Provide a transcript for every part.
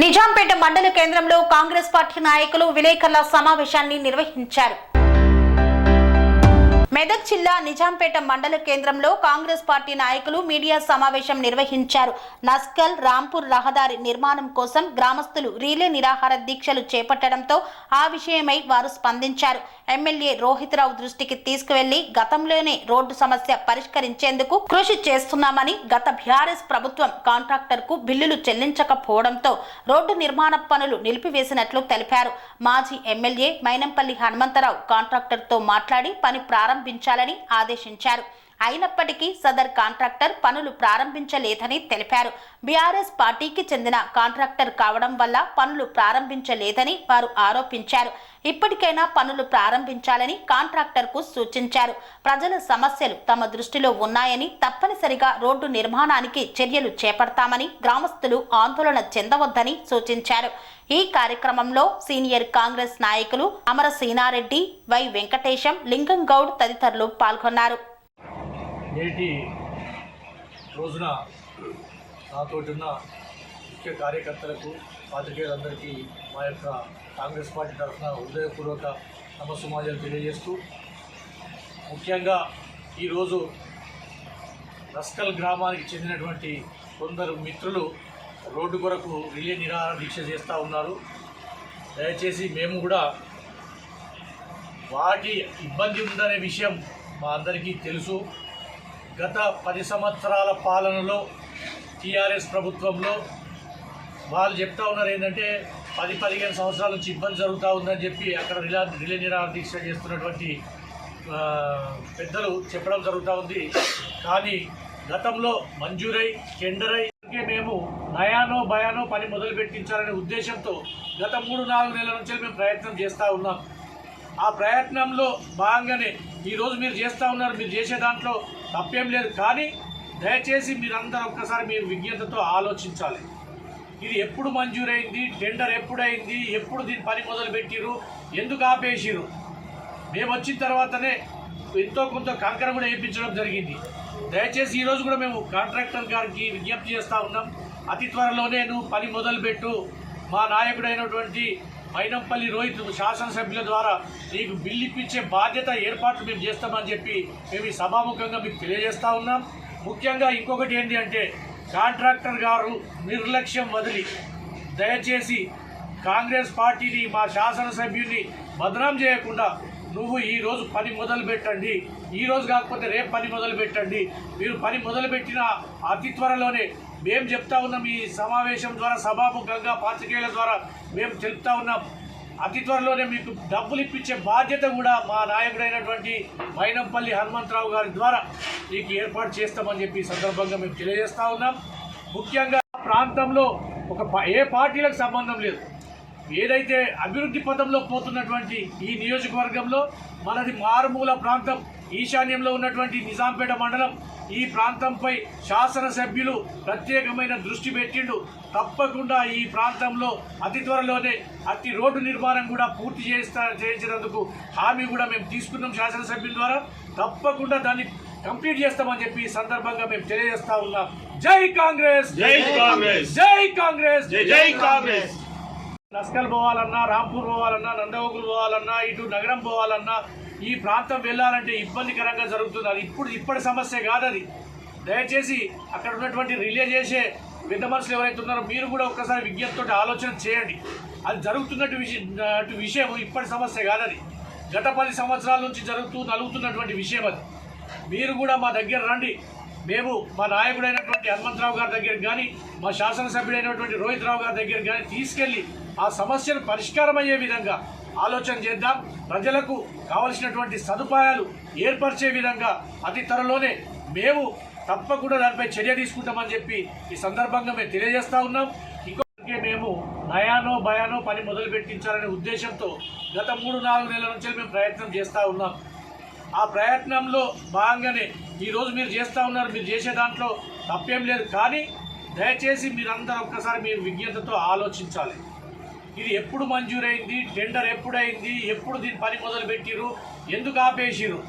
నిజాంపేట మండల కేంద్రంలో కాంగ్రెస్ పార్టీ నాయకులు విలేకరుల సమావేశాన్ని నిర్వహించారు. మెదక్ జిల్లా నిజాంపేట మండల కేంద్రంలో కాంగ్రెస్ పార్టీ నాయకులు మీడియా సమావేశం నిర్వహించారు. నస్కల్ రాంపూర్ రహదారి నిర్మాణం కోసం గ్రామస్తులు రీలే నిరాహార దీక్షలు చేపట్టడంతో ఆ విషయమై వారు స్పందించారు. ఎమ్మెల్యే రోహిత్రావు దృష్టికి తీసుకువెళ్ళి గతంలోనే రోడ్డు సమస్య పరిష్కరించేందుకు కృషి చేస్తున్నామని గత బీఆర్ఎస్ ప్రభుత్వం కాంట్రాక్టర్కు బిల్లులు చెల్లించకపోవడంతో రోడ్డు నిర్మాణ పనులు నిలిపివేసినట్లు తెలిపారు. మాజీ ఎమ్మెల్యే మైనంపల్లి హనుమంతరావు కాంట్రాక్టర్తో మాట్లాడి పని ప్రారంభించాలని ఆదేశించారు. అయినప్పటికీ సదర్ కాంట్రాక్టర్ పనులు ప్రారంభించలేదని తెలిపారు. బీఆర్ఎస్ పార్టీకి చెందిన కాంట్రాక్టర్ కావడం వల్ల పనులు ప్రారంభించలేదని వారు ఆరోపించారు. ఇప్పటికైనా పనులు ప్రారంభించాలని కాంట్రాక్టర్కు సూచించారు. ప్రజల సమస్యలు తమ దృష్టిలో ఉన్నాయని తప్పనిసరిగా రోడ్డు నిర్మాణానికి చర్యలు చేపడతామని గ్రామస్తులు ఆందోళన చెందవద్దని సూచించారు. ఈ కార్యక్రమంలో సీనియర్ కాంగ్రెస్ నాయకులు అమర సీనారెడ్డి వై వెంకటేశం లింగంగౌడ్ తదితరులు పాల్గొన్నారు. నేటి రోజున నాతోటి ఉన్న ముఖ్య కార్యకర్తలకు పాత్రికేయులందరికీ మా యొక్క కాంగ్రెస్ పార్టీ తరఫున హృదయపూర్వక నమస్సుమాజాలు తెలియజేస్తూ ముఖ్యంగా ఈరోజు రస్కల్ గ్రామానికి చెందినటువంటి కొందరు మిత్రులు రోడ్డు కొరకు రిలే నిరాహార దీక్ష చేస్తూ ఉన్నారు. దయచేసి మేము కూడా వాటి ఇబ్బంది ఉందనే విషయం మా అందరికీ తెలుసు. గత పది సంవత్సరాల పాలనలో టీఆర్ఎస్ ప్రభుత్వంలో వాళ్ళు చెప్తా ఉన్నారు ఏంటంటే పది పదిహేను సంవత్సరాల నుంచి ఇబ్బంది జరుగుతూ ఉందని చెప్పి అక్కడ రిలా రిలే నిరాహార దీక్ష చేస్తున్నటువంటి పెద్దలు చెప్పడం జరుగుతూ ఉంది. కానీ గతంలో మంజూరై టెండరై మేము నయానో భయానో పని మొదలు పెట్టించాలనే ఉద్దేశంతో గత మూడు నాలుగు నెలల నుంచి మేము ప్రయత్నం చేస్తూ ఉన్నాం. ఆ ప్రయత్నంలో భాగంగానే ఈరోజు మీరు చేస్తూ ఉన్నారు మీరు చేసే దాంట్లో తప్పేం లేదు. కానీ దయచేసి మీరందరూ ఒక్కసారి మీరు విజ్ఞతతో ఆలోచించాలి. ఇది ఎప్పుడు మంజూరైంది? టెండర్ ఎప్పుడైంది? ఎప్పుడు దీని పని మొదలు పెట్టిరు ఎందుకు ఆపేసిరు మేము వచ్చిన తర్వాతనే ఎంతో కొంత కంకర కూడా వేయించడం జరిగింది. దయచేసి ఈరోజు కూడా మేము కాంట్రాక్టర్ గారికి విజ్ఞప్తి చేస్తూ ఉన్నాం. అతి త్వరలోనే నువ్వు పని మొదలుపెట్టు. మా నాయకుడైనటువంటి మైనంపల్లి రోహిత్ శాసనసభ్యుల ద్వారా నీకు బిల్లు ఇప్పించే బాధ్యత ఏర్పాట్లు మేము చేస్తామని చెప్పి మేము ఈ సభాముఖంగా మీకు తెలియజేస్తా ఉన్నాం. ముఖ్యంగా ఇంకొకటి ఏంటి అంటే కాంట్రాక్టర్ గారు నిర్లక్ష్యం వదిలి దయచేసి కాంగ్రెస్ పార్టీని మా శాసనసభ్యుని బదనాం చేయకుండా నువ్వు ఈరోజు పని మొదలు పెట్టండి. ఈరోజు కాకపోతే రేపు పని మొదలు పెట్టండి. మీరు పని మొదలు పెట్టిన అతి త్వరలోనే మేము చెప్తా ఉన్నాం ఈ సమావేశం ద్వారా సభాముఖంగా పాత్రికేయుల ద్వారా మేము తెలుపుతా ఉన్నాం. అతి త్వరలోనే మీకు డబ్బులు ఇప్పించే బాధ్యత కూడా మా నాయకుడైనటువంటి మైనంపల్లి హనుమంతరావు గారి ద్వారా మీకు ఏర్పాటు చేస్తామని చెప్పి సందర్భంగా మేము తెలియజేస్తా ఉన్నాం. ముఖ్యంగా ప్రాంతంలో ఒక ఏ పార్టీలకు సంబంధం లేదు. ఏదైతే అభివృద్ధి పథంలో పోతున్నటువంటి ఈ నియోజకవర్గంలో మనది మారుమూల ప్రాంతం ఈశాన్యంలో ఉన్నటువంటి నిజాంపేట మండలం ఈ ప్రాంతంపై శాసనసభ్యులు ప్రత్యేకమైన దృష్టి పెట్టిండు. తప్పకుండా ఈ ప్రాంతంలో అతి త్వరలోనే అతి రోడ్డు నిర్మాణం కూడా పూర్తి చేస్తా చేయించినందుకు హామీ కూడా మేము తీసుకున్నాం శాసనసభ్యుల ద్వారా. తప్పకుండా దాన్ని కంప్లీట్ చేస్తామని చెప్పి ఈ సందర్భంగా మేము తెలియజేస్తా ఉన్నాం. జై కాంగ్రెస్! జై కాంగ్రెస్! జై కాంగ్రెస్! జై జై కాంగ్రెస్! నస్కల్ పోవాలన్నా రాంపూర్ పోవాలన్నా నందగోకులు పోవాలన్నా ఇటు నగరం పోవాలన్నా ఈ ప్రాంతం వెళ్ళాలంటే ఇబ్బందికరంగా జరుగుతుంది. అది ఇప్పుడు ఇప్పటి సమస్య కాదు అది. దయచేసి అక్కడ ఉన్నటువంటి రిలే చేసే పెద్ద మనుషులు ఎవరైతే ఉన్నారో మీరు కూడా ఒక్కసారి విజ్ఞప్తితో ఆలోచన చేయండి. అది జరుగుతున్నట్టు విషయం అటు విషయం ఇప్పటి సమస్య కాదు అది. గత పది సంవత్సరాల నుంచి జరుగుతూ నలుగుతున్నటువంటి విషయం అది. మీరు కూడా మా దగ్గర రండి. మేము మా నాయకుడైనటువంటి హనుమంతరావు గారి దగ్గర కానీ మా శాసనసభ్యుడైనటువంటి రోహిత్ రావు గారి దగ్గర కానీ తీసుకెళ్ళి ఆ సమస్యను పరిష్కారం అయ్యే విధంగా ఆలోచన చేద్దాం. ప్రజలకు కావలసినటువంటి సదుపాయాలు ఏర్పరిచే విధంగా అతి త్వరలోనే మేము తప్పకుండా దానిపై చర్య తీసుకుంటామని చెప్పి ఈ సందర్భంగా మేము తెలియజేస్తా ఉన్నాం. ఇంకొకరికి మేము నయానో భయానో పని మొదలు పెట్టించాలనే ఉద్దేశంతో గత మూడు నాలుగు నెలల నుంచి మేము ప్రయత్నం చేస్తూ ఉన్నాం. ఆ ప్రయత్నంలో భాగంగానే ఈరోజు మీరు చేస్తూ ఉన్నారు. మీరు చేసే దాంట్లో తప్పేం లేదు. కానీ దయచేసి మీరందరూ ఒక్కసారి మీరు విజ్ఞతతో ఆలోచించాలి. ఇది ఎప్పుడు మంజూరైంది? టెండర్ ఎప్పుడైంది? ఎప్పుడు దీని పని మొదలు పెట్టిరు ఎందుకు ఆపేసిరు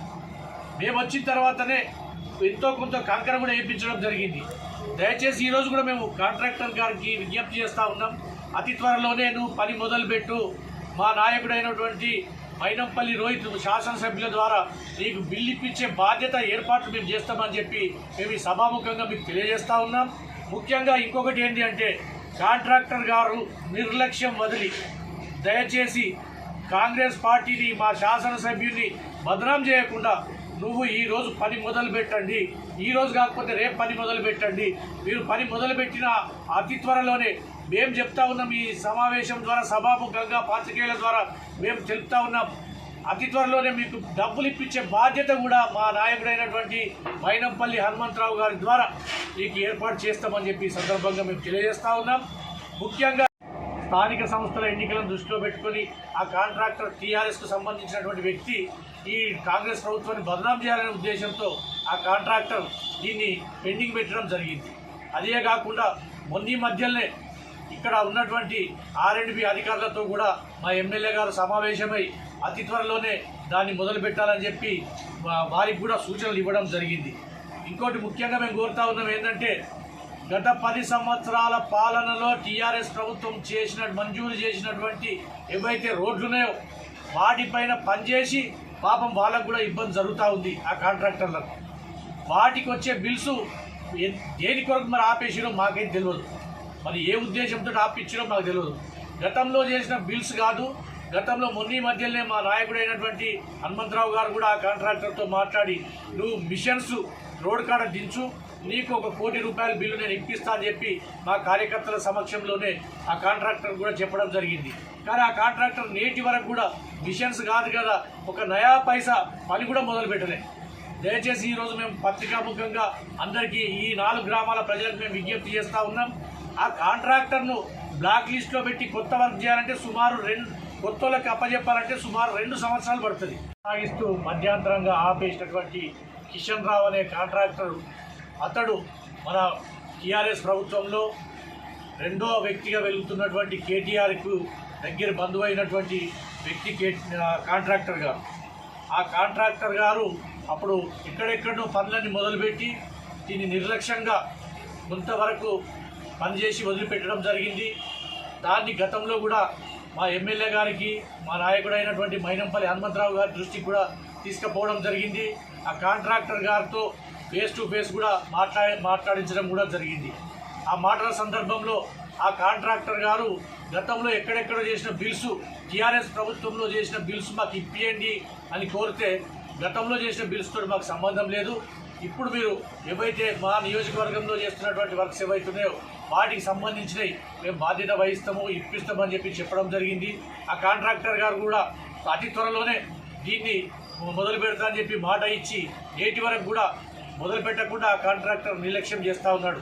మేము వచ్చిన తర్వాతనే ఎంతో కొంత కంకర కూడా వేయించడం జరిగింది. దయచేసి ఈరోజు కూడా మేము కాంట్రాక్టర్ గారికి విజ్ఞప్తి చేస్తూ ఉన్నాం. అతి త్వరలోనే నువ్వు పని మొదలుపెట్టు. మా నాయకుడైనటువంటి మైనంపల్లి రోహిత్ శాసనసభ్యుల ద్వారా నీకు బిల్లు ఇప్పించే బాధ్యత ఏర్పాట్లు మేము చేస్తామని చెప్పి మేము ఈ సభాముఖంగా మీకు తెలియజేస్తూ ఉన్నాం. ముఖ్యంగా ఇంకొకటి ఏంటి అంటే కాంట్రాక్టర్ గారు నిర్లక్ష్యం వదిలి దయచేసి కాంగ్రెస్ పార్టీని మా శాసనసభ్యుని బదనాం చేయకుండా నువ్వు ఈరోజు పని మొదలు పెట్టండి. ఈరోజు కాకపోతే రేపు పని మొదలు పెట్టండి. మీరు పని మొదలు పెట్టిన అతి త్వరలోనే మేము చెప్తా ఉన్నాం. ఈ సమావేశం ద్వారా సభాముఖంగా పాత్రికేయుల ద్వారా మేము తెలుపుతా ఉన్నాం. అతి త్వరలోనే మీకు డబ్బులు ఇప్పించే బాధ్యత కూడా మా నాయకుడైనటువంటి మైనంపల్లి హనుమంతరావు గారి ద్వారా మీకు ఏర్పాటు చేస్తామని చెప్పి ఈ సందర్భంగా మేము తెలియజేస్తా ఉన్నాం. ముఖ్యంగా స్థానిక సంస్థల ఎన్నికలను దృష్టిలో పెట్టుకొని ఆ కాంట్రాక్టర్ టీఆర్ఎస్కు సంబంధించినటువంటి వ్యక్తి ఈ కాంగ్రెస్ ప్రభుత్వాన్ని బదనాం చేయాలనే ఉద్దేశంతో ఆ కాంట్రాక్టర్ దీన్ని పెండింగ్ పెట్టడం జరిగింది. అదే కాకుండా మొన్న మధ్యలోనే ఇక్కడ ఉన్నటువంటి ఆర్ఎండ్బి అధికారులతో కూడా మా ఎమ్మెల్యే గారు సమావేశమై అతి త్వరలోనే దాన్ని మొదలు పెట్టాలని చెప్పి వారికి కూడా సూచనలు ఇవ్వడం జరిగింది. ఇంకోటి ముఖ్యంగా మేము కోరుతా ఉన్నాం ఏంటంటే గత పది సంవత్సరాల పాలనలో టీఆర్ఎస్ ప్రభుత్వం చేసిన మంజూరు చేసినటువంటి ఏవైతే రోడ్లు ఉన్నాయో వాటిపైన పనిచేసి పాపం వాళ్ళకు కూడా ఇబ్బంది జరుగుతూ ఉంది ఆ కాంట్రాక్టర్లకు. వాటికి వచ్చే బిల్స్ దేని కొరకు మరి ఆపేసిరో మాకేం తెలియదు మరి ఏ ఉద్దేశంతో ఆపించారో మాకు తెలియదు గతంలో చేసిన బిల్స్ కాదు గతంలో మొన్న మధ్యనే మధ్యలోనే మా నాయకుడైనటువంటి హనుమంతరావు గారు కూడా ఆ కాంట్రాక్టర్తో మాట్లాడి నువ్వు మిషన్స్ రోడ్ కాడ దించు నీకు ఒక కోటి రూపాయల బిల్లు నేను ఇప్పిస్తా అని చెప్పి మా కార్యకర్తల సమక్షంలోనే ఆ కాంట్రాక్టర్ కూడా చెప్పడం జరిగింది. కానీ ఆ కాంట్రాక్టర్ నేటి వరకు కూడా మిషన్స్ కాదు కదా ఒక నయా పైసా పని కూడా మొదలు పెట్టలే దయచేసి ఈరోజు మేము పత్రికాముఖంగా అందరికీ ఈ నాలుగు గ్రామాల ప్రజలకు మేము విజ్ఞప్తి చేస్తూ ఉన్నాం. ఆ కాంట్రాక్టర్ను బ్లాక్ లిస్ట్లో పెట్టి కొత్త వర్క్ చేయాలంటే సుమారు రెండు కొత్త వాళ్ళకి అప్పచెప్పాలంటే సుమారు రెండు సంవత్సరాలు పడుతుంది. సాగిస్తూ మధ్యాంతరంగా ఆపేసినటువంటి కిషన్ రావు అనే కాంట్రాక్టర్ అతడు మన టీఆర్ఎస్ ప్రభుత్వంలో రెండో వ్యక్తిగా వెలుగుతున్నటువంటి కేటీఆర్కు దగ్గర బంధువు అయినటువంటి వ్యక్తి కే కాంట్రాక్టర్ గారు. ఆ కాంట్రాక్టర్ గారు అప్పుడు ఎక్కడెక్కడో పనులన్నీ మొదలుపెట్టి దీన్ని నిర్లక్ష్యంగా కొంతవరకు పనిచేసి వదిలిపెట్టడం జరిగింది. దాన్ని గతంలో కూడా మా ఎమ్మెల్యే గారికి మా నాయకుడైనటువంటి మైనంపల్లి హనుమంతరావు గారి దృష్టికి కూడా తీసుకుపోవడం జరిగింది. ఆ కాంట్రాక్టర్ గారితో ఫేస్ టు ఫేస్ కూడా మాట్లా మాట్లాడించడం కూడా జరిగింది. ఆ మాటల సందర్భంలో ఆ కాంట్రాక్టర్ గారు గతంలో ఎక్కడెక్కడ చేసిన బిల్స్ టీఆర్ఎస్ ప్రభుత్వంలో చేసిన బిల్స్ మాకు ఇప్పియండి అని కోరితే గతంలో చేసిన బిల్స్ మాకు సంబంధం లేదు. ఇప్పుడు మీరు ఏవైతే మా నియోజకవర్గంలో చేస్తున్నటువంటి వర్క్స్ ఏవైతున్నాయో వాటికి సంబంధించినవి మేము బాధ్యత వహిస్తాము ఇప్పిస్తామని చెప్పి చెప్పడం జరిగింది. ఆ కాంట్రాక్టర్ గారు కూడా అతి త్వరలోనే దీన్ని మొదలు పెడతా అని చెప్పి మాట ఇచ్చి నేటి వరకు కూడా మొదలు పెట్టకుండా ఆ కాంట్రాక్టర్ నిర్లక్ష్యం చేస్తూ ఉన్నాడు.